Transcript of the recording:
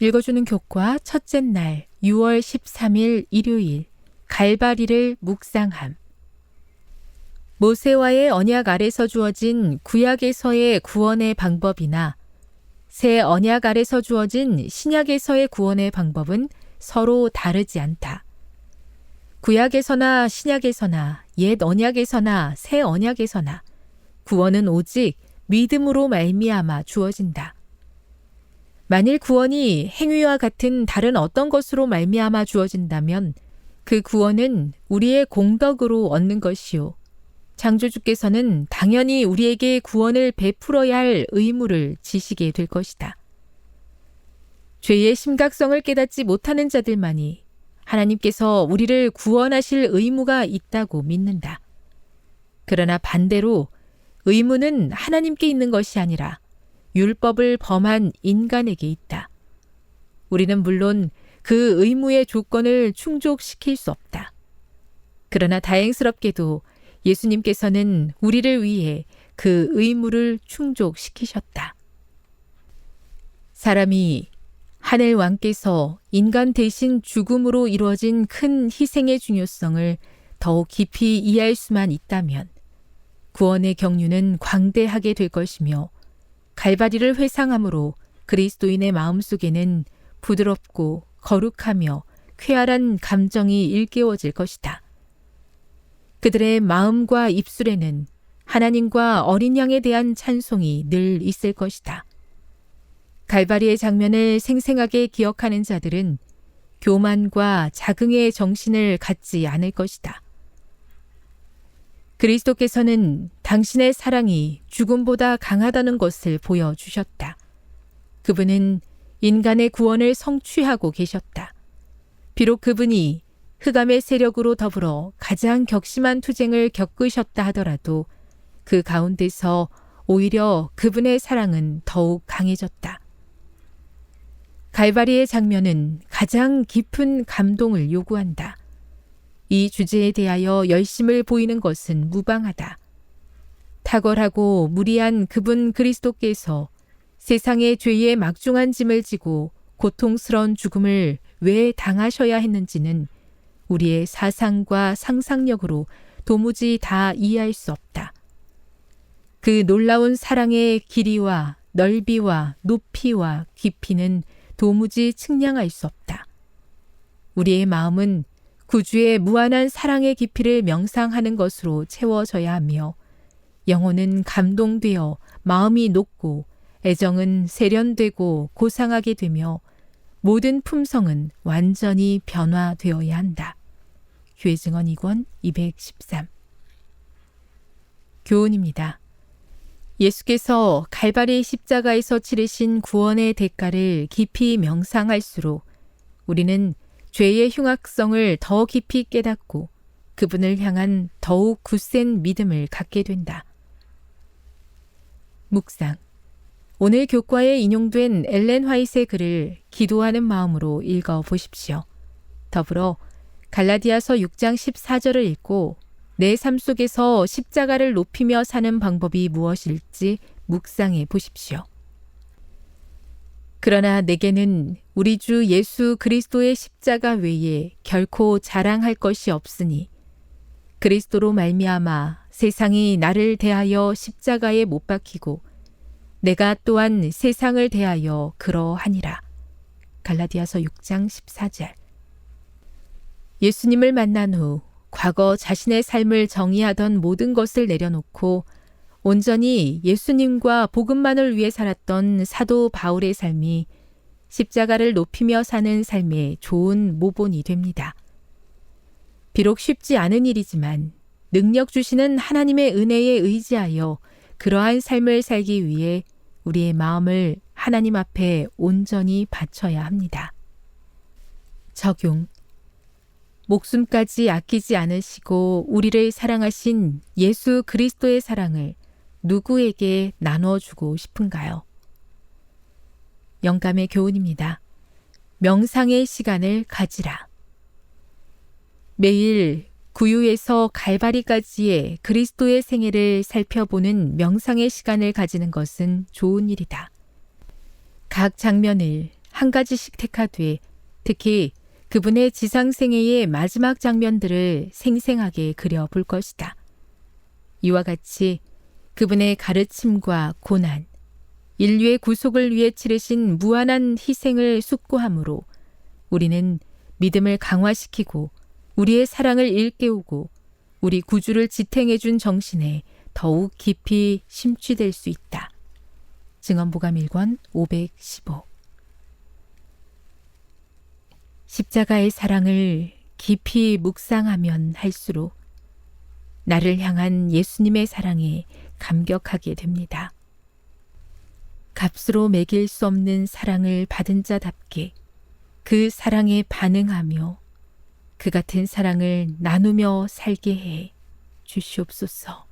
읽어주는 교과 첫째 날 6월 13일 일요일 갈바리를 묵상함. 모세와의 언약 아래서 주어진 구약에서의 구원의 방법이나 새 언약 아래서 주어진 신약에서의 구원의 방법은 서로 다르지 않다. 구약에서나 신약에서나 옛 언약에서나 새 언약에서나 구원은 오직 믿음으로 말미암아 주어진다. 만일 구원이 행위와 같은 다른 어떤 것으로 말미암아 주어진다면 그 구원은 우리의 공덕으로 얻는 것이요. 창조주께서는 당연히 우리에게 구원을 베풀어야 할 의무를 지시게 될 것이다. 죄의 심각성을 깨닫지 못하는 자들만이 하나님께서 우리를 구원하실 의무가 있다고 믿는다. 그러나 반대로 의무는 하나님께 있는 것이 아니라 율법을 범한 인간에게 있다. 우리는 물론 그 의무의 조건을 충족시킬 수 없다. 그러나 다행스럽게도 예수님께서는 우리를 위해 그 의무를 충족시키셨다. 사람이 하늘 왕께서 인간 대신 죽음으로 이루어진 큰 희생의 중요성을 더욱 깊이 이해할 수만 있다면 구원의 경륜은 광대하게 될 것이며 갈바리를 회상함으로 그리스도인의 마음속에는 부드럽고 거룩하며 쾌활한 감정이 일깨워질 것이다. 그들의 마음과 입술에는 하나님과 어린 양에 대한 찬송이 늘 있을 것이다. 갈바리의 장면을 생생하게 기억하는 자들은 교만과 자긍의 정신을 갖지 않을 것이다. 그리스도께서는 당신의 사랑이 죽음보다 강하다는 것을 보여주셨다. 그분은 인간의 구원을 성취하고 계셨다. 비록 그분이 흑암의 세력으로 더불어 가장 격심한 투쟁을 겪으셨다 하더라도 그 가운데서 오히려 그분의 사랑은 더욱 강해졌다. 갈바리의 장면은 가장 깊은 감동을 요구한다. 이 주제에 대하여 열심을 보이는 것은 무방하다. 탁월하고 무리한 그분 그리스도께서 세상의 죄의 막중한 짐을 지고 고통스러운 죽음을 왜 당하셔야 했는지는 우리의 사상과 상상력으로 도무지 다 이해할 수 없다. 그 놀라운 사랑의 길이와 넓이와 높이와 깊이는 도무지 측량할 수 없다. 우리의 마음은 구주의 무한한 사랑의 깊이를 명상하는 것으로 채워져야 하며 영혼은 감동되어 마음이 녹고 애정은 세련되고 고상하게 되며 모든 품성은 완전히 변화되어야 한다. 교회 증언 2권 213 교훈입니다. 예수께서 갈바리 십자가에서 치르신 구원의 대가를 깊이 명상할수록 우리는 죄의 흉악성을 더 깊이 깨닫고 그분을 향한 더욱 굳센 믿음을 갖게 된다. 묵상. 오늘 교과에 인용된 엘렌 화이트의 글을 기도하는 마음으로 읽어 보십시오. 더불어 갈라디아서 6장 14절을 읽고 내 삶 속에서 십자가를 높이며 사는 방법이 무엇일지 묵상해 보십시오. 그러나 내게는 우리 주 예수 그리스도의 십자가 외에 결코 자랑할 것이 없으니 그리스도로 말미암아 세상이 나를 대하여 십자가에 못 박히고 내가 또한 세상을 대하여 그러하니라. 갈라디아서 6장 14절. 예수님을 만난 후 과거 자신의 삶을 정의하던 모든 것을 내려놓고 온전히 예수님과 복음만을 위해 살았던 사도 바울의 삶이 십자가를 높이며 사는 삶의 좋은 모본이 됩니다. 비록 쉽지 않은 일이지만 능력 주시는 하나님의 은혜에 의지하여 그러한 삶을 살기 위해 우리의 마음을 하나님 앞에 온전히 바쳐야 합니다. 적용. 목숨까지 아끼지 않으시고 우리를 사랑하신 예수 그리스도의 사랑을 누구에게 나눠주고 싶은가요? 영감의 교훈입니다. 명상의 시간을 가지라. 매일 구유에서 갈바리까지의 그리스도의 생애를 살펴보는 명상의 시간을 가지는 것은 좋은 일이다. 각 장면을 한 가지씩 택하되 특히 그분의 지상 생애의 마지막 장면들을 생생하게 그려 볼 것이다. 이와 같이 그분의 가르침과 고난, 인류의 구속을 위해 치르신 무한한 희생을 숙고함으로 우리는 믿음을 강화시키고 우리의 사랑을 일깨우고 우리 구주를 지탱해 준 정신에 더욱 깊이 심취될 수 있다. 증언보감 1권 515 십자가의 사랑을 깊이 묵상하면 할수록 나를 향한 예수님의 사랑에 감격하게 됩니다. 값으로 매길 수 없는 사랑을 받은 자답게 그 사랑에 반응하며 그 같은 사랑을 나누며 살게 해 주시옵소서.